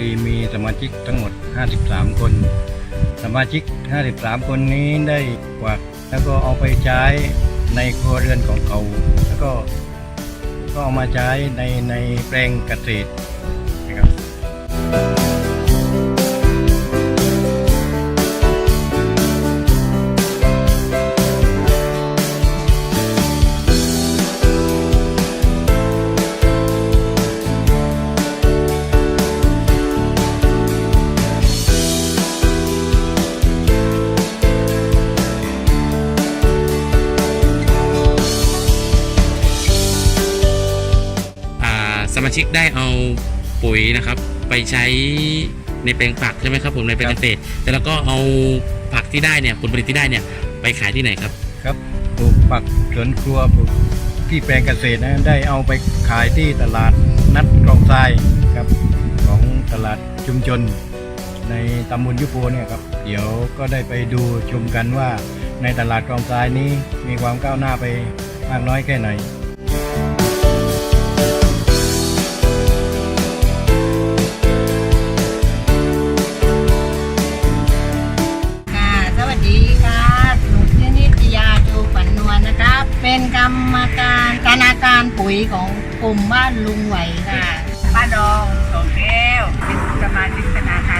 รีมีสมาชิกทั้งหมด 53 คน สมาชิก 53 คนนี้ได้กวักแล้วก็เอาไปใช้ในครัวเรือนของเขา แล้วก็ก็เอามาใช้ในในแปลงเกษตรนะครับ สมาชิกได้เอาปุ๋ยนะครับ ไปใช้ในแปลงผักใช่ไหมครับผมในแปลงครัเกบษตรแต่แล้วก็เอาผักที่ได้เนี่ยผลผลิตที่ได้เนี่ยไปขายที่ไหนครับครับปลูกผักสวนครัวปลูกที่แปลงเกษตรนะได้เอาไปขายที่ตลาดนัดกรองทรายครับของตลาดชุมชน ในตำบลยุโปเนี่ยครับเดี๋ยวก็ได้ไปดูชมกันว่า ในตลาดกรองทรายนี้มีความก้าวหน้าไปมากน้อยแค่ไหน การปุ๋ยของกลุ่มบ้านลุงไหวค่ะป้าดองโสมเอวเป็นสมาชิกธนาคาร